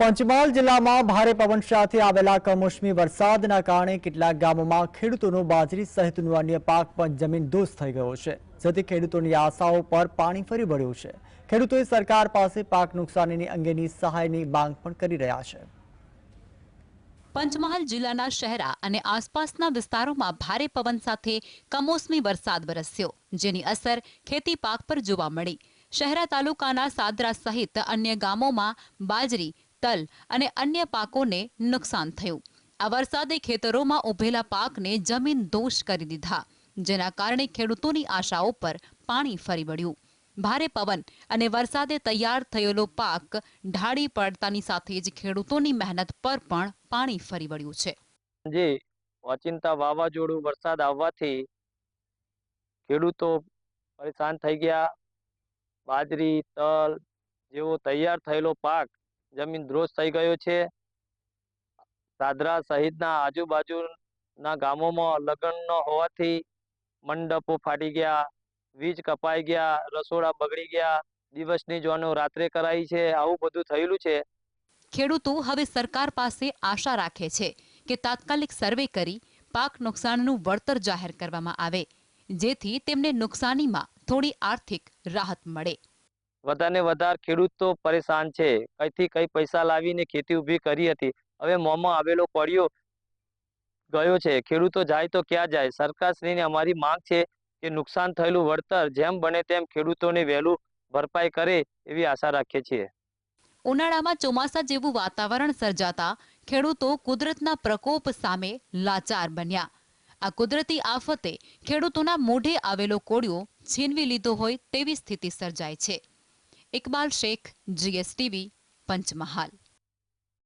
પંચમહાલ જિલ્લામાં ભારે પવન સાથે આવેલા કમોસમી વરસાદના કારણે કેટલાક ગામોમાં ખેડૂતોનું બાજરી સહિતનું અન્ય પાક પણ જમીનદોસ્ત થઈ ગયો છે. જેથી ખેડૂતોની આશાઓ પર પાણી ફરી વળ્યું છે. ખેડૂતોએ સરકાર પાસે પાક નુકસાનીની અંગેની સહાયની માંગ પણ કરી રહ્યા છે. પંચમહાલ જિલ્લાના શહેરા અને આસપાસના વિસ્તારોમાં ભારે પવન સાથે કમોસમી વરસાદ વરસ્યો, જેની અસર ખેતી પાક પર જોવા મળી. શહેરા તાલુકાના સાદરા સહિત અન્ય ગામોમાં બાજરી તલ અને અન્ય પાકોને નુકસાન થયું. આ વરસાદે ખેતરોમાં ઉભેલા પાકને જમીન દોષ કરી દીધા, જેના કારણે ખેડૂતોની આશાઓ પર પાણી ફરી વળ્યું. ભારે પવન અને વરસાદે તૈયાર થયેલો પાક ઢાળી પડતાની સાથે જ ખેડૂતોની મહેનત પર પણ પાણી ફરી વળ્યું છે. જે અચિંતા વાવાઝોડું વરસાદ આવવાથી ખેડૂતો પરેશાન થઈ ગયા. બાજરી, તલ જેવો તૈયાર થયેલો પાક જમીન ધ્રોસ થઈ ગયો છે. દાદરા સહિતના આજુબાજુના ગામોમાં લગ્ન ન હોવાથી મંડપો ફાટી ગયા, વીજ કપાઈ ગયા, રસોડા બગડી ગયા, દિવસની જોનો રાત્રે કરાઈ છે, આવું બધું થયેલું છે. ખેડૂતો હવે સરકાર પાસે આશા રાખે છે કે તાત્કાલિક સર્વે કરી પાક નુકસાનનું વળતર જાહેર કરવામાં આવે, જેથી તેમને નુકસાનીમાં થોડી આર્થિક રાહત મળે. વધારે વધારે ખેડૂતો પરેશાન છે. કઈથી કઈ પૈસા લાવીને ખેતી ઊભી કરી હતી. હવે મોંમાં આવેલો પડ્યો ગયો છે. ખેડૂતો જાય તો ક્યાં જાય? સરકારશ્રીને અમારી માંગ છે કે નુકસાન થયેલું વળતર જેમ બને તેમ ખેડૂતોને વહેલું ભરપાઈ કરે એવી આશા રાખીએ છીએ. ઉનાળામાં ચોમાસા જેવું વાતાવરણ સર્જાતા ખેડૂતો કુદરતના પ્રકોપ સામે લાચાર બન્યા. આ કુદરતી આફતે ખેડૂતોના મોઢે આવેલો કોળિયો છીનવી લીધો હોય તેવી સ્થિતિ સર્જાય છે. ઇકબાલ શેખ જીએસટીવી પંચમહાલ.